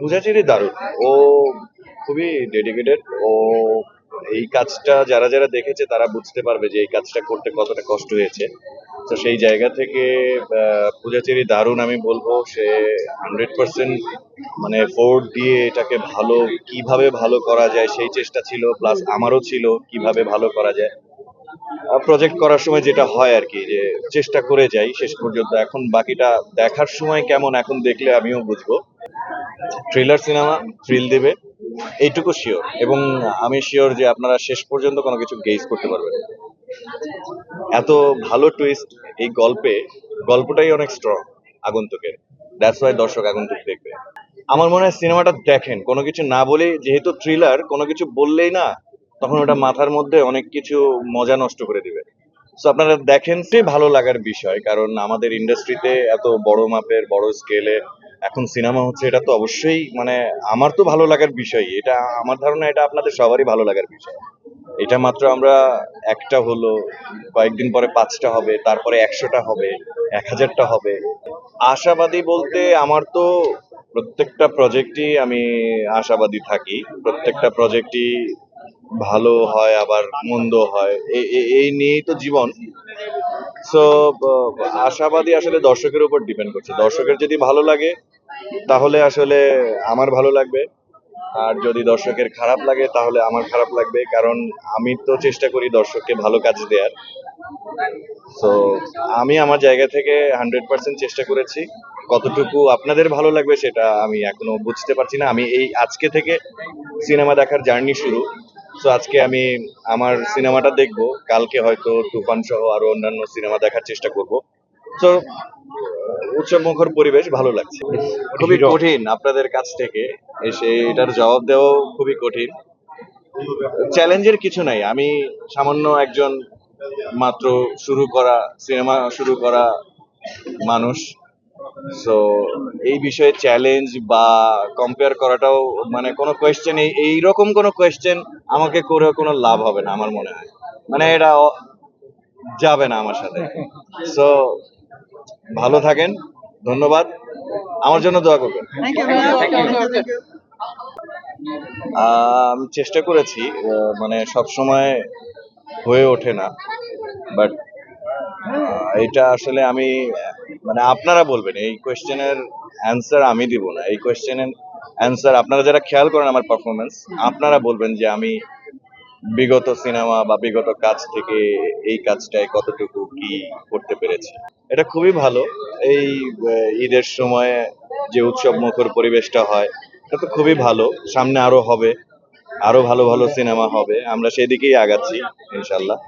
পূজাচেরি দারুণ। ও খুবই ডেডিকেটেড ও এই কাজটা যারা যারা দেখেছে তারা বুঝতে পারবে যে এই কাজটা করতে কতটা কষ্ট হয়েছে। তো সেই জায়গা থেকে পূজাচেরি দারুণ আমি বলব, সে হান্ড্রেড পার্সেন্ট মানে ফোর্ট দিয়ে এটাকে ভালো, কীভাবে ভালো করা যায় সেই চেষ্টা ছিল প্লাস আমারও ছিল কীভাবে ভালো করা যায়। প্রজেক্ট করার সময় যেটা হয় আর কি, যে চেষ্টা করে যাই শেষ পর্যন্ত। এখন বাকিটা দেখার সময় কেমন, এখন দেখলে আমিও বুঝব। থ্রিলার সিনেমা থ্রিল দেবে। এইটুকু শিওর এবং আমি শিওর যে আপনারা শেষ পর্যন্ত কোনো কিছু গেজ করতে পারবেন। এত ভালো টুইস্ট এই গল্পে, গল্পটাই অনেক স্ট্রং আগন্তুকের। দ্যাটস ওয়াই দর্শক আগন্তুক দেখবে। আমার মনে হয় সিনেমাটা দেখেন। কোনো কিছু না বলে যেহেতু থ্রিলার কোনো কিছু বললেই না, তখন ওটা মাথার মধ্যে অনেক কিছু মজা নষ্ট করে দিবে। সো আপনারা দেখেন সে ভালো লাগার বিষয়, কারণ আমাদের ইন্ডাস্ট্রিতে এত বড় মাপের, বড় স্কেলে এখন সিনেমা হচ্ছে, এটা তো অবশ্যই মানে আমার তো ভালো লাগার বিষয়। এটা আমার ধারণা, এটা আপনাদের সবারই ভালো লাগার বিষয়। এটা মাত্র আমরা একটা হলো, কয়েকদিন পরে পাঁচটা হবে, তারপরে একশোটা হবে এক হাজারটা হবে। আশাবাদী বলতে আমার তো প্রত্যেকটা প্রজেক্টই আমি আশাবাদী থাকি। প্রত্যেকটা প্রজেক্টই ভালো হয়, আবার মন্দ হয়। এই নিয়েই তো জীবন। সো আশাবাদী আসলে দর্শকের উপর ডিপেন্ড করছে। দর্শকের যদি ভালো লাগে, তাহলে আসলে আমার ভালো লাগবে। আর যদি দর্শকের খারাপ লাগে, তাহলে আমার খারাপ লাগবে। কারণ আমি তো চেষ্টা করি দর্শককে ভালো কাজ দেওয়ার সো আমি আমার জায়গা থেকে হান্ড্রেড পার্সেন্ট চেষ্টা করেছি। কতটুকু আপনাদের ভালো লাগবে, সেটা আমি এখনও বুঝতে পারছি না। আমি এই আজকে থেকে সিনেমা দেখার জার্নি শুরু। তো আজকে আমি আমার সিনেমাটা দেখব। কালকে হয়তো তুফান সহ আরও অন্যান্য সিনেমা দেখার চেষ্টা করব। তো উৎসব মুখর পরিবেশ ভালো লাগছে। খুবই কঠিন আপনাদের কাছ থেকে এসে এটার জবাব দেওয়াও খুবই কঠিন। চ্যালেঞ্জের কিছু নাই। আমি সামান্য একজন মাত্র শুরু করা সিনেমা শুরু করা মানুষ। সো এই বিষয়ে চ্যালেঞ্জ বা কম্পেয়ার করাটাও মানে কোনো কোয়েশ্চেন এইরকম কোনো কোয়েশ্চেন আমাকে করে কোনো লাভ হবে না আমার মনে হয়। মানে এটা যাবে না আমার সাথে। সো ভালো থাকেন ধন্যবাদ। আমার জন্য দোয়া করবেন। আহ, আমি চেষ্টা করেছি আহ, মানে সব সময় হয়ে ওঠে না। বাট এটা আসলে আমি মানে আপনারা বলবেন, এই কোয়েশ্চেনের অ্যান্সার আমি দিব না। এই কোয়েশ্চেনের অ্যান্সার আপনারা যারা খেয়াল করেন আমার পারফরমেন্স আপনারা বলবেন যে আমি বিগত সিনেমা বা বিগত কাজ থেকে এই কাজটায় কতটুকু কি করতে পেরেছি। এটা খুবই ভালো। এই ঈদের সময় যে উৎসব মুখর পরিবেশটা হয়, এটা তো খুবই ভালো। সামনে আরও হবে, আরও ভালো ভালো সিনেমা হবে। আমরা সেদিকেই আগাচ্ছি, ইনশাল্লাহ।